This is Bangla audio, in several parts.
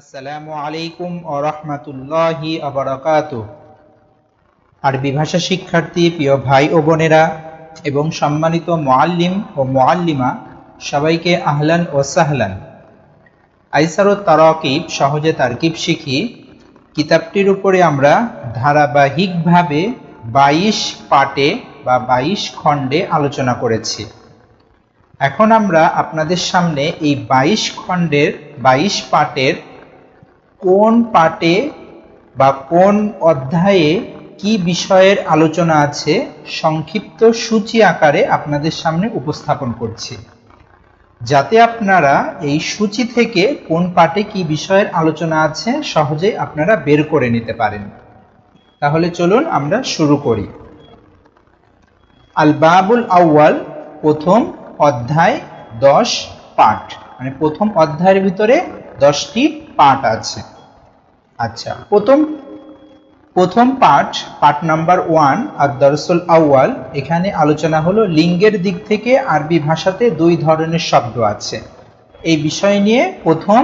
আসসালামু আলাইকুম ও রহমাতুল্লাহি আবরাকাত আরবি ভাষা শিক্ষার্থী, প্রিয় ভাই ও বোনেরা এবং সম্মানিত মোয়াল্লিম ও মোয়াল্লিমা সবাইকে আহলান ও সাহলান। আইসার তারাকিব সহজে তারকিব শিখি, কিতাবটির উপরে আমরা ধারাবাহিকভাবে বাইশ পাটে বা বাইশ খণ্ডে আলোচনা করেছি। এখন আমরা আপনাদের সামনে এই বাইশ খণ্ডের বাইশ পাটের কোন পাটে বা কোন অধ্যায়ে কি বিষয়ের আলোচনা আছে সংক্ষিপ্ত সূচি আকারে আপনাদের সামনে উপস্থাপন করছি। যাতে আপনারা এই সূচি থেকে কোন পাটে কি বিষয়ের আলোচনা আছে সহজে আপনারা বের করে নিতে পারেন। তাহলে চলুন আমরা শুরু করি। আল বাবুল আউয়াল, প্রথম অধ্যায়, দশ পাঠ। মানে প্রথম অধ্যায়ের ভিতরে দশটি পাঠ আছে। আচ্ছা প্রথম প্রথম পাঠ পাঠ নাম্বার ওয়ান আর দরসুল আউয়াল, এখানে আলোচনা হলো লিঙ্গের দিক থেকে আরবি ভাষাতে দুই ধরনের শব্দ আছে। এই বিষয় নিয়ে প্রথম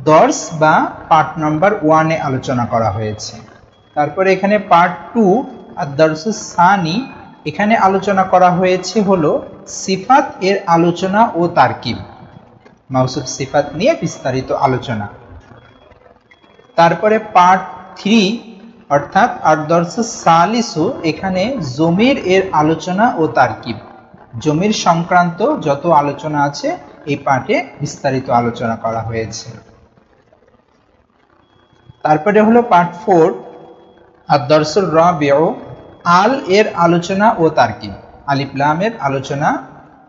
দর্স বা পার্ট নাম্বার ওয়ানে আলোচনা করা হয়েছে। তারপরে এখানে পার্ট টু আর দর্সুল সানি, এখানে আলোচনা করা হয়েছে হলো সিফাত এর আলোচনা ও তারকিব। মাউসুফ সিফাত নিয়ে বিস্তারিত আলোচনা। তারপরে পার্ট থ্রি অর্থাৎ আদর্শ সালিসু, এখানে জমির এর আলোচনা ও তারকিব। জমির সংক্রান্ত যত আলোচনা আছে, এই পাঠে বিস্তারিত আলোচনা করা হয়েছে। তারপরে হলো পার্ট ফোর আদর্শুল রবিও আল এর আলোচনা ও তারকিব। আলিপ্লামের আলোচনা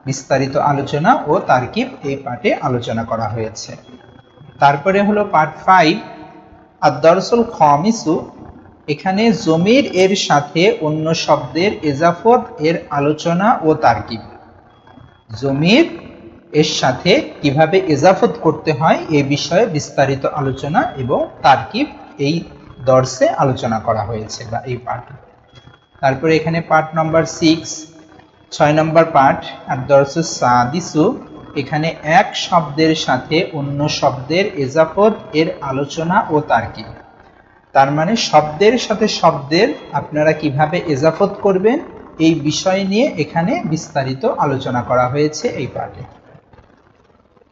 বিস্তারিত আলোচনা ও তারকিব এই পাঠে আলোচনা করা হয়েছে। তারপরে হলো পার্ট ফাইভ আর আদর্সুল খমিসু। এখানে জমির এর সাথে অন্য শব্দের এজাফত এর আলোচনা ও তারকিব। জমির এর সাথে কীভাবে এজাফত করতে হয় এ বিষয়ে বিস্তারিত আলোচনা এবং তারকিব এই দর্শে আলোচনা করা হয়েছে বা এই পাঠ। তারপরে এখানে পার্ট নম্বর সিক্স ছয় নম্বর পাঠ আর দর্শ সাদিসু, এখানে এক শব্দের সাথে অন্য শব্দের এজাফত এর আলোচনা ও তার্কিক তার মানে শব্দের সাথে শব্দের আপনারা কীভাবে এজাফত করবেন, এই বিষয় নিয়ে এখানে বিস্তারিত আলোচনা করা হয়েছে এই পাঠে।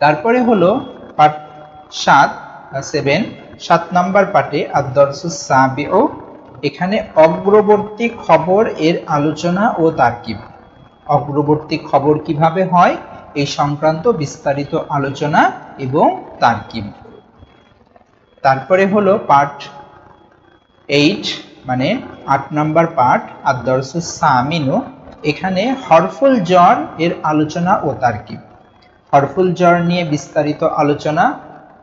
তারপরে হলো পাঠ সাত, সেভেন, সাত নম্বর পাঠে সাবিও এখানে অগ্রবর্তী খবর এর আলোচনা ও তার্কিব অগ্রবর্তী খবর কীভাবে হয়? এই সংক্রান্ত বিস্তারিত আলোচনা এবং তারকিব। তারপরে হলো পাঠ এইট মানে আট নম্বর পাঠ আদর্শ সামিনু। এখানে হরফুল জ্বর এর আলোচনা ও তারকিব। হরফুল জ্বর নিয়ে বিস্তারিত আলোচনা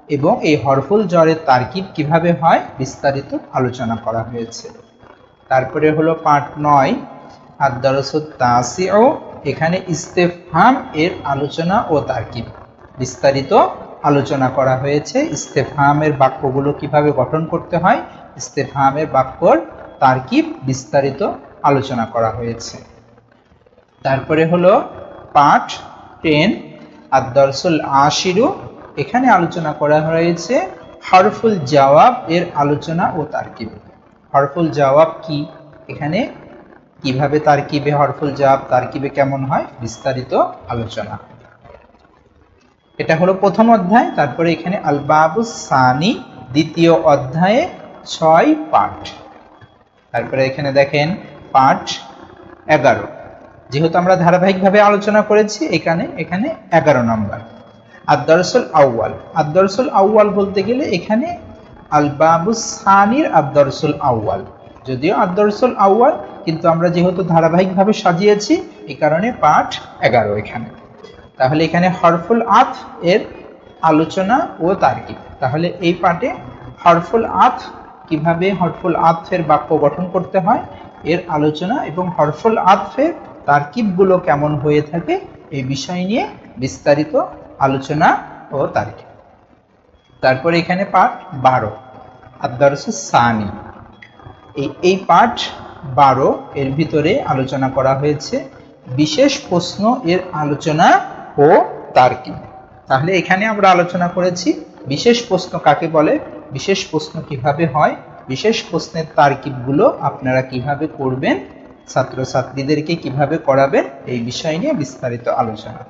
এবং এই হরফুল জ্বরের তারকিব কীভাবে হয় বিস্তারিত আলোচনা করা হয়েছে। তারপরে হলো পাঠ নয় আদর্শ তাসিও এখানে ইস্তেফাম এর আলোচনা ও তারকিব। বিস্তারিত আলোচনা করা হয়েছে ইস্তেফামের বাক্যগুলো কীভাবে গঠন করতে হয় ইস্তেফামের বাক্যর তারকিব বিস্তারিত আলোচনা করা হয়েছে। তারপরে হলো পাঠ টেন আদর্শুল আশিরু, এখানে আলোচনা করা হয়েছে হরফুল জবাব এর আলোচনা ও তারকিব। হরফুল জবাব কি? এখানে কীভাবে তারকিবে হরফুল জবাব তারকিবে কেমন হয়, বিস্তারিত আলোচনা। এটা হলো প্রথম অধ্যায়, তারপরে এখানে আলবাবু সানি, দ্বিতীয় অধ্যায়ে ছয় পাঠ। তারপরে এখানে দেখেন পাঠ এগারো। যেহেতু আমরা ধারাবাহিকভাবে আলোচনা করেছি, এখানে এখানে এগারো নম্বর। আদর্সুল আউয়াল। আদর্সুল আউয়াল বলতে গেলে এখানে আলবাবু সানির আদর্সুল আউয়াল। যদিও আদর্সুল আউয়াল, কিন্তু আমরা যেহেতু ধারাবাহিকভাবে সাজিয়েছি এই কারণে পাঠ এগারো এখানে। তাহলে এখানে হরফুল আথ এর আলোচনা ও তার্কিব। তাহলে এই পাঠে হরফুল আথ কীভাবে হরফুল আথের বাক্য গঠন করতে হয়, এর আলোচনা এবং হরফুল আথের তার্কিবগুলো কেমন হয়ে থাকে এই বিষয় নিয়ে বিস্তারিত আলোচনা ও তার্কিব। তারপরে এখানে পাঠ বারো আদর্শ সানি। এই এই পাঠ বারো এর ভিতরে আলোচনা করা হয়েছে। বিশেষ প্রশ্ন এর আলোচনা ও তার্কিব তাহলে এখানে আমরা আলোচনা করেছি, বিশেষ প্রশ্ন কাকে বলে, বিশেষ প্রশ্ন কীভাবে হয়, বিশেষ প্রশ্নের তারকিবগুলো আপনারা কীভাবে করবেন, ছাত্রছাত্রীদেরকে কীভাবে করাবেন, এই বিষয় নিয়ে বিস্তারিত আলোচনা।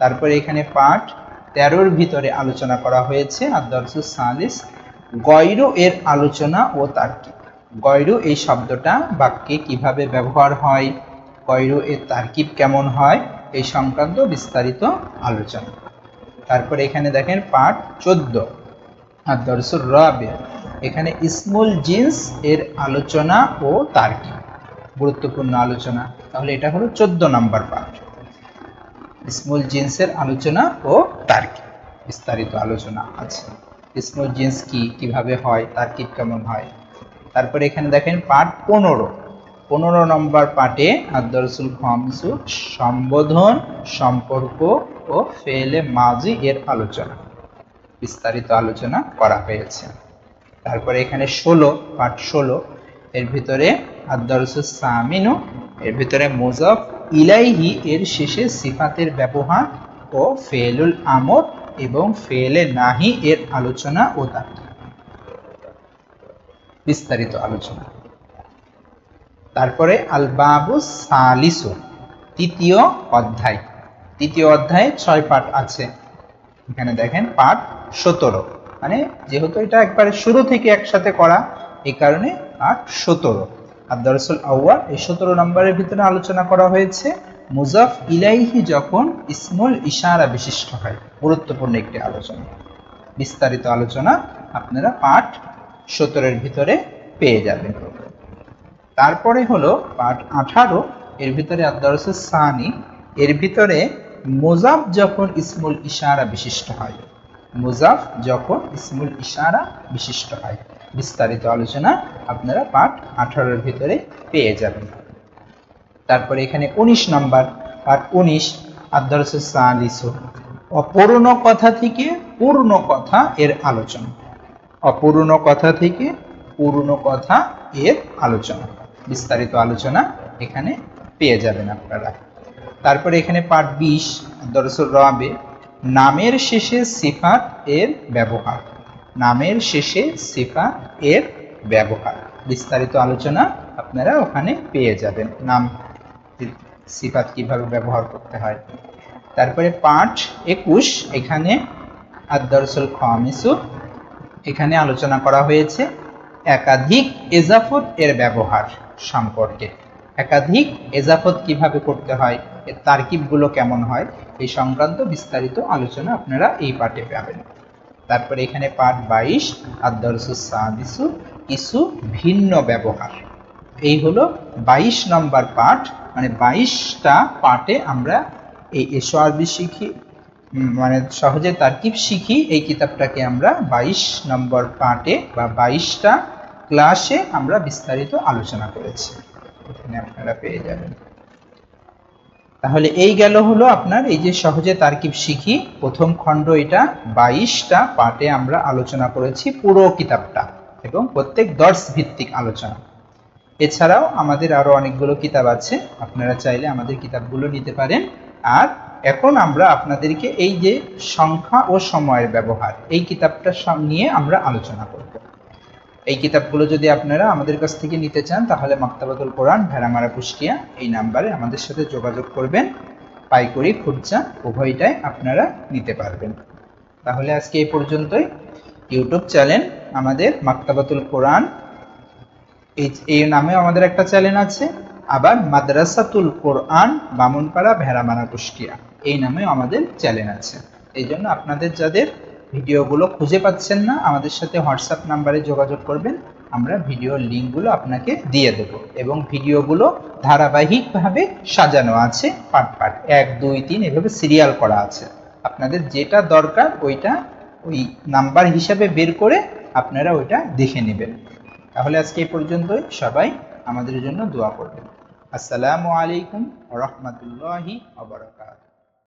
তারপরে এখানে পাঠ তেরোর ভিতরে আলোচনা করা হয়েছে আর দর্শক সালিস, গয়রু এর আলোচনা ও তার্কিক। গয়রু এই শব্দটা বাক্যে কীভাবে ব্যবহার হয় গয়রু এর তার্কিব কেমন হয়, এই সংক্রান্ত বিস্তারিত আলোচনা। তারপরে এখানে দেখেন পাঠ চোদ্দ, আর দর্শক রবে, এখানে ইসমুল জিন্স এর আলোচনা ও তার্কিক গুরুত্বপূর্ণ আলোচনা। তাহলে এটা হলো চোদ্দ নম্বর পাঠ। ইসমুল জিন্সের আলোচনা ও তার্কিক বিস্তারিত আলোচনা আছে। ইসমুল জিন্স কি, কীভাবে হয় তার্কিক কেমন হয়? তারপরে এখানে দেখেন পাঠ পনেরো। পনেরো নম্বর পাঠে আদরসুল খমসু সম্বোধন, সম্পর্ক ও ফেলে মাজি এর আলোচনা। বিস্তারিত আলোচনা করা হয়েছে। তারপরে এখানে ষোলো, পাঠ ষোলো। এর ভিতরে আদরসুল সামিনু, এর ভিতরে মুজফ ইলাইহি এর শেষে সিফাতের ব্যবহার ও ফেলুল আমর এবং ফেলে নাহি এর আলোচনা ও তার্কিক বিস্তারিত আলোচনা। তারপরে আল বাবু সালিসু, তৃতীয় অধ্যায়। তৃতীয় অধ্যায়ে ছয় পাঠ আছে। এখানে দেখেন পাঠ সতেরো। মানে যেহেতু এটা একবারে শুরু থেকে একসাথে করা এই কারণে পাঠ সতেরো। আর দরসুল আউ্য়াল এই সতেরো নম্বরের ভিতরে আলোচনা করা হয়েছে, মুজাফ ইলাইহি যখন ইসমুল ইশারা বিশিষ্ট হয়। গুরুত্বপূর্ণ একটি আলোচনা। বিস্তারিত আলোচনা আপনারা পাঠ সতেরোর ভিতরে পেয়ে যাবেন তারপরে হলো পাঠ আঠারো, এর ভিতরে আদরস সানি, এর ভিতরে মোজাফ যখন ইসমুল ইশারা বিশিষ্ট হয়। মুজাফ যখন ইসমুল ইশারা বিশিষ্ট হয়। বিস্তারিত আলোচনা আপনারা পাঠ আঠারোর ভিতরে পেয়ে যাবেন। তারপরে এখানে উনিশ নম্বর, পাঠ উনিশ, আদরস সালিসু অপূর্ণ কথা থেকে পূর্ণ কথা এর আলোচনা। অপূর্ণ কথা থেকে পূর্ণ কথা এর আলোচনা। বিস্তারিত আলোচনা এখানে পেয়ে যাবেন আপনারা। তারপরে এখানে পাঠ বিশ, দরসুল রবে নামের শেষে সিফাত এর ব্যবহার। নামের শেষে সিফাত এর ব্যবহার। বিস্তারিত আলোচনা আপনারা ওখানে পেয়ে যাবেন। নাম, সিফাত কীভাবে ব্যবহার করতে হয়। তারপরে পাঠ একুশ, এখানে আদরসুল খামিসু এখানে আলোচনা করা হয়েছে একাধিক এজাফত এর ব্যবহার সম্পর্কে। একাধিক এজাফত কীভাবে করতে হয়, এর তারকিবগুলো কেমন হয়, এই সংক্রান্ত বিস্তারিত আলোচনা আপনারা এই পাঠে পাবেন। তারপরে এখানে পাঠ বাইশ আদরসু কিছু ভিন্ন ব্যবহার। এই হলো বাইশ নম্বর পাঠ মানে বাইশটা পাঠে আমরা এই এসো আরবি শিখি মানে সহজে তারকিব শিখি এই কিতাবটাকে আমরা বাইশ নম্বর পার্টে বা বাইশটা ক্লাসে আমরা বিস্তারিত আলোচনা করেছি। এখানে আপনারা পেয়ে যাবেন। তাহলে এই গেল হলো আপনার এই যে সহজে তারকিব শিখি, প্রথম খণ্ড এটা, বাইশটা পার্টে আমরা আলোচনা করেছি পুরো কিতাবটা এবং প্রত্যেক দর্শ ভিত্তিক আলোচনা। এছাড়াও আমাদের আরও অনেকগুলো কিতাব আছে, আপনারা চাইলে আমাদের কিতাবগুলো নিতে পারেন। আর এখন আমরা আপনাদেরকে এই যে সংখ্যা ও সময়ের ব্যবহার, এই কিতাবটা নিয়ে আমরা আলোচনা করব। এই কিতাবগুলো যদি আপনারা আমাদের কাছ থেকে নিতে চান, তাহলে মাক্তাবাতুল কোরআন, ভেড়ামারা কুষ্টিয়া এই নাম্বারে আমাদের সাথে যোগাযোগ করবেন। পাইকরি খুচরা উভয়টাই আপনারা নিতে পারবেন। তাহলে আজকে এই পর্যন্তই। ইউটিউব চ্যানেল আমাদের মাক্তাবাতুল কোরআন, এই এই নামে আমাদের একটা চ্যানেল আছে। আবার মাদ্রাসাতুল কোরআন, বামুনপাড়া, ভেড়ামারা কুষ্টিয়া। এই নামেও আমাদের চ্যানেল আছে। এই জন্য আপনাদের যাদের ভিডিওগুলো খুঁজে পাচ্ছেন না, আমাদের সাথে হোয়াটসঅ্যাপ নাম্বারে যোগাযোগ করবেন, আমরা ভিডিওর লিঙ্কগুলো আপনাকে দিয়ে দেব এবং ভিডিওগুলো ধারাবাহিকভাবে সাজানো আছে পার্ট পার্ট এক, দুই, তিন, এভাবে সিরিয়াল করা আছে। আপনাদের যেটা দরকার ওইটা ওই নাম্বার হিসাবে বের করে আপনারা ওইটা দেখে নেবেন। তাহলে আজকে এই পর্যন্তই। সবাই আমাদের জন্য দোয়া করবেন। আসসালামু আলাইকুম রহমতুল্লাহি আবরকাত